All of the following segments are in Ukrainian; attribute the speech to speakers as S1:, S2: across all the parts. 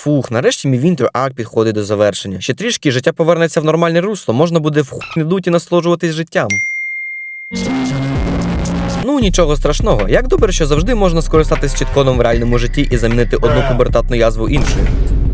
S1: Фух, нарешті мій Вінтер Арк підходить до завершення. Ще трішки життя повернеться в нормальне русло, можна буде в і дуті насолоджуватись життям. Ну нічого страшного. Як добре, що завжди можна скористатись чітконом в реальному житті і замінити одну пубертатну язву іншою.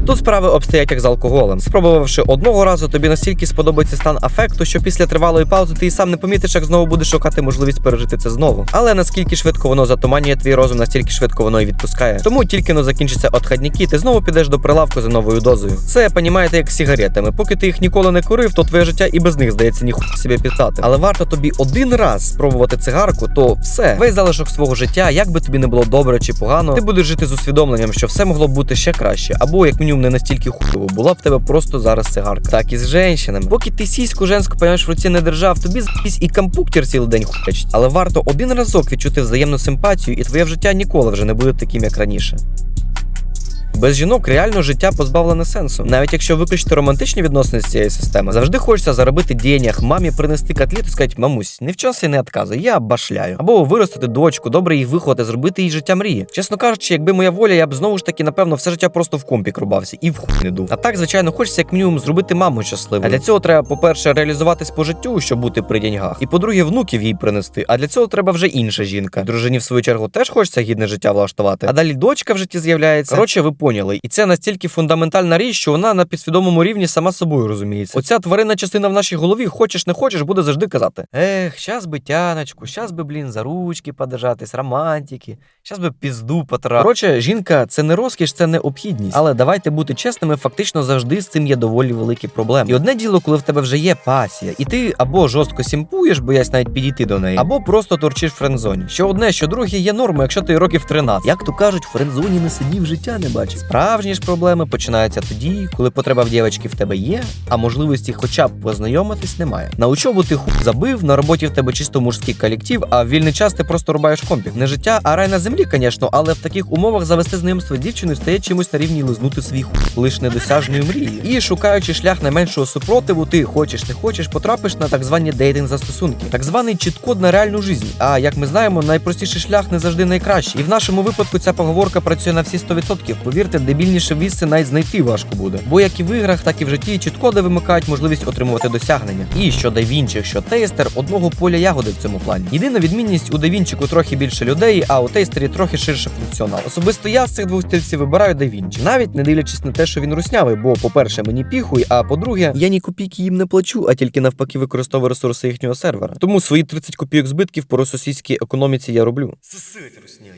S1: Тут справи обстоять як з алкоголем. Спробувавши одного разу, тобі настільки сподобається стан афекту, що після тривалої паузи ти і сам не помітиш, як знову будеш шукати можливість пережити це знову. Але наскільки швидко воно затуманює твій розум, настільки швидко воно і відпускає. Тому тільки но закінчиться отходняки, ти знову підеш до прилавку за новою дозою. Це понімаєте як з сигаретами. Поки ти їх ніколи не курив, то твоє життя і без них здається ніхуя собі пітати. Але варто тобі один раз спробувати цигарку, то все весь залишок свого життя, як би тобі не було добре чи погано, ти будеш жити з усвідомленням, що все могло бути ще краще, або як мінімум не настільки хуйово. Була б тебе просто зараз цигарка. Так і з женщинами. Поки ти сіську женську понимаєш в руці не держав, тобі з***сь і компуктер цілий день хуячить. Але варто один разок відчути взаємну симпатію, і твоє життя ніколи вже не буде таким, як раніше. Без жінок реально життя позбавлене сенсу. Навіть якщо виключити романтичні відносини з цієї системи, завжди хочеться заробити денег, мамі принести котлет і сказати, мамусь, не в часі не відказуй, я башляю. Або виростити дочку, добре її виховати, зробити їй життя мрії. Чесно кажучи, якби моя воля, я б знову ж таки, напевно, все життя просто в компік рубався і в хуй не дув. А так, звичайно, хочеться як мінімум зробити маму щасливою. А для цього треба, по-перше, реалізуватись по життю, щоб бути при деньгах. І по-друге, внуків їй принести. А для цього треба вже інша жінка. Дружині, в свою чергу, теж хочеться гідне життя влаштувати. А далі дочка в житті з'являється. Коротше, ви поняли. І це настільки фундаментальна річ, що вона на підсвідомому рівні сама собою розуміється. Оця тваринна частина в нашій голові, хочеш не хочеш, буде завжди казати: Ех, щас би тяночку, щас би, блін, за ручки подержатись, романтики, щас би пізду потра. Коротше, жінка це не розкіш, це необхідність. Але давайте бути чесними, фактично завжди з цим є доволі великі проблеми. І одне діло, коли в тебе вже є пасія, і ти або жорстко сімпуєш, боясь навіть підійти до неї, або просто торчиш френдзоні. Що одне, що друге є нормою, якщо ти років 13. Як то кажуть, френдзоні не сидів, життя не бачив. Справжні ж проблеми починаються тоді, коли потреба в дівчатки в тебе є, а можливості хоча б познайомитись немає. На учобу ти хуй забив, на роботі в тебе чисто мужський колектив, а в вільний час ти просто рубаєш компік. Не життя, а рай на землі, звісно, але в таких умовах завести знайомство з дівчиною стає чимось на рівні лизнути свій хуй, лиш недосяжною мрією. І шукаючи шлях найменшого супротиву, ти хочеш не хочеш, потрапиш на так звані дейтинг застосунки, так званий чіткод на реальну жизнь. А як ми знаємо, найпростіший шлях не завжди найкращий. І в нашому випадку ця поговорка працює на всі 100%. Повірте, дебільніше вісце навіть знайти важко буде. Бо як і в іграх, так і в житті чіткоди вимикають можливість отримувати досягнення. І що DaVinci, що тейстер одного поля ягоди в цьому плані. Єдина відмінність у DaVinci трохи більше людей, а у тейстері трохи ширше функціонал. Особисто я з цих двох стільців вибираю DaVinci. навіть не дивлячись на те, що він руснявий, бо, по-перше, мені піхуй, а по-друге, я ні копійки їм не плачу, а тільки навпаки використовую ресурси їхнього сервера. Тому свої 30 копійок збитків по російській економіці я роблю.
S2: Сосить русня.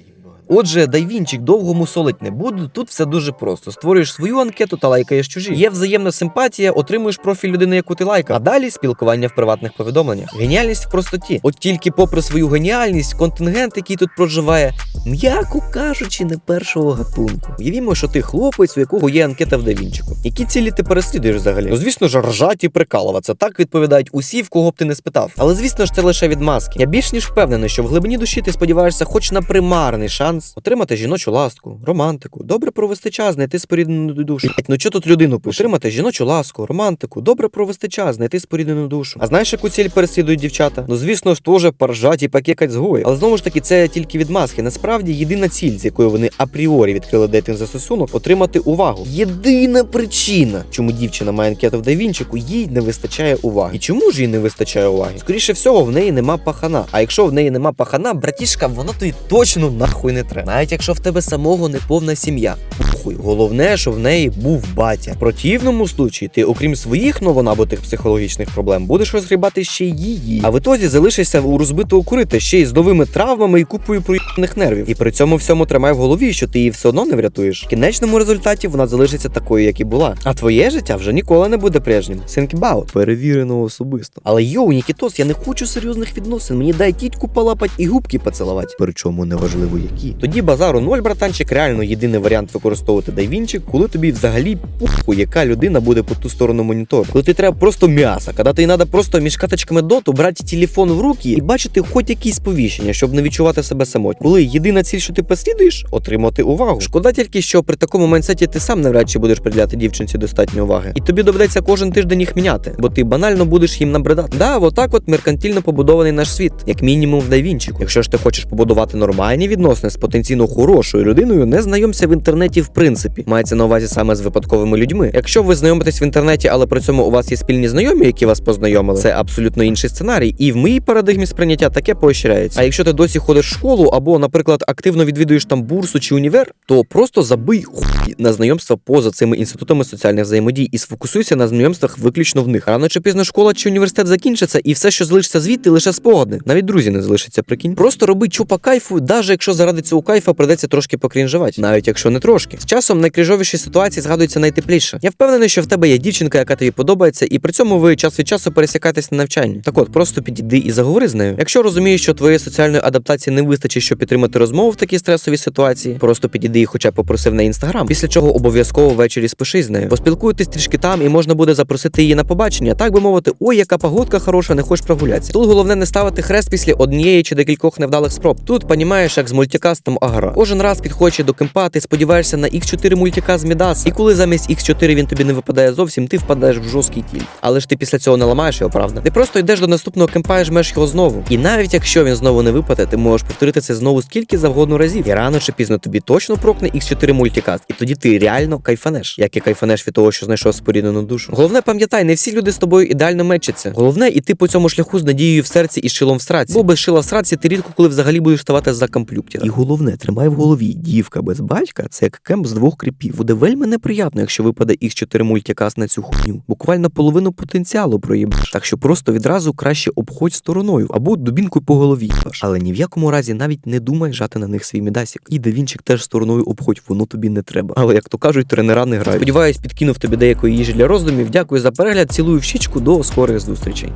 S1: Отже, дайвінчик довго мусолить не буду. Тут все дуже просто. Створюєш свою анкету та лайкаєш чужі. Є взаємна симпатія, отримуєш профіль людини, яку ти лайкав. А далі спілкування в приватних повідомленнях. Геніальність в простоті. От тільки попри свою геніальність, контингент, який тут проживає, м'яко кажучи, не першого гатунку. Уявімо, що ти хлопець, у якого є анкета в Давінчику. Які цілі ти переслідуєш взагалі? Ну, звісно ж, ржать і прикалуватися. Так відповідають усі, в кого б ти не спитав. Але звісно ж, це лише відмазки. Я більш ніж впевнений, що в глибині душі ти сподіваєшся, хоч на примарний шанс отримати жіночу ласку, романтику, добре провести час, знайти споріднену душу. Ну що тут людину пише? Отримати жіночу ласку, романтику, добре провести час, знайти споріднену душу. А знаєш, яку ціль переслідують дівчата? Ну звісно ж, теж поржать і покекать згої. Але знову ж таки, це тільки відмазки. Насправді єдина ціль, з якою вони апріорі відкрили дейтинг застосунок, отримати увагу. Єдина причина, чому дівчина має анкету в Давінчику, їй не вистачає уваги. І чому ж їй не вистачає уваги? Скоріше всього, в неї нема пахана. А якщо в неї нема пахана, братішка, воно тобі точно нахуй не треба. Навіть якщо в тебе самого неповна сім'я. Похуй. Головне, що в неї був батя. В противному случаї ти, окрім своїх новонабутих психологічних проблем, будеш розгрібати ще її. А в ітозі залишишся у розбитого курита ще й з новими травмами і купою проїбаних нервів. І при цьому всьому тримай в голові, що ти її все одно не врятуєш. В кінечному результаті вона залишиться такою, як і була. А твоє життя вже ніколи не буде прежнім. Think. Перевірено особисто. Але йоу, Нікітос, я не хочу серйозних відносин. Мені дай тітьку полапать і губки поцілувати. Причому неважливо які. Тоді базару ноль, братанчик, реально єдиний варіант використовувати дайвінчик, коли тобі взагалі пуху, яка людина буде по ту сторону монітору. Коли ти треба просто м'ясо, коли тобі треба просто між каточками доту брати телефон в руки і бачити хоч якісь сповіщення, щоб не відчувати себе самотньо. Коли єдина ціль, що ти переслідуєш, отримати увагу. Шкода тільки, що при такому майнсеті ти сам навряд чи будеш приділяти дівчинці достатньо уваги. І тобі доведеться кожен тиждень їх міняти, бо ти банально будеш їм набридати. Да, отак от меркантильно побудований наш світ, як мінімум в дайвінчику. Якщо ж ти хочеш побудувати нормальні відносини з потенційно хорошою людиною, не знайомся в інтернеті в принципі. Мається на увазі саме з випадковими людьми. Якщо ви знайомитесь в інтернеті, але при цьому у вас є спільні знайомі, які вас познайомили, це абсолютно інший сценарій. І в моїй парадигмі сприйняття таке поощряється. А якщо ти досі ходиш в школу або, наприклад, активно відвідуєш там бурсу чи універ, то просто забий хуй на знайомства поза цими інститутами соціальних взаємодій і сфокусуйся на знайомствах виключно в них. Рано чи пізно школа чи університет закінчиться, і все, що залишиться звідти, лише спогади. Навіть друзі не залишаться. Прикинь. Просто роби чупа кайфу, навіть якщо заради цього кайфа придеться трошки покрінжувати, навіть якщо не трошки. З часом найкрінжовіші ситуації згадуються найтепліше. Я впевнений, що в тебе є дівчинка, яка тобі подобається, і при цьому ви час від часу пересікаєтесь на навчанні. Так от, просто підійди і заговори з нею. Якщо розумієш, що твоєї соціальної адаптації не вистачить, щоб підтримати розмову в такій стресовій ситуації, просто підійди і хоча б попросив на інстаграм. Після чого обов'язково ввечері спиши з нею. Поспілкуйтесь трішки там, і можна буде запросити її на побачення, так би мовити, ой, яка погодка хороша, не хочеш прогулятися. Тут головне не ставити хрест після однієї чи декількох невдалих спроб. Тут понімаєш, як з мультикастом агра. Кожен раз підходячи до кемпа, ти сподіваєшся на X4 мультика з Мідас, і коли замість X4 він тобі не випадає зовсім, ти впадаєш в жорсткий тіль. Але ж ти після цього не ламаєш його, правда? Ти просто йдеш до наступного кемпа і жмеш його знову. І навіть якщо він знову не випаде, ти можеш повторити це знову скільки завгодно разів. І рано чи пізно тобі точно прокне X4 мультикаст, і тоді ти реально кайфанеш, як і кайфанеш від того, що знайшов споріднену душу. Головне, пам'ятай, не всі люди з тобою ідеально мечаться. Головне іти по цьому шляху з надією в серці і шилом в сраці. Бо без шила в сраці ти рідко коли взагалі будеш ставати за комплюктера. І головне, тримай в голові, дівка без батька це як кемп з двох кріпів. Буде вельми неприємно, якщо випаде X4 мультикаст на цю хуйню. Буквально половину потенціалу проїбаш. Так що просто відразу краще обходь стороною або дубінкою по голові. Але ні в якому разі навіть не думай жати на них свій медасік. І девінчик теж стороною обходь, воно тобі не треба. Але як то кажуть, тренера не грають. Сподіваюсь, підкинув тобі деякої їжі для роздумів. Дякую за перегляд. Цілую в щічку. До скорих зустрічей.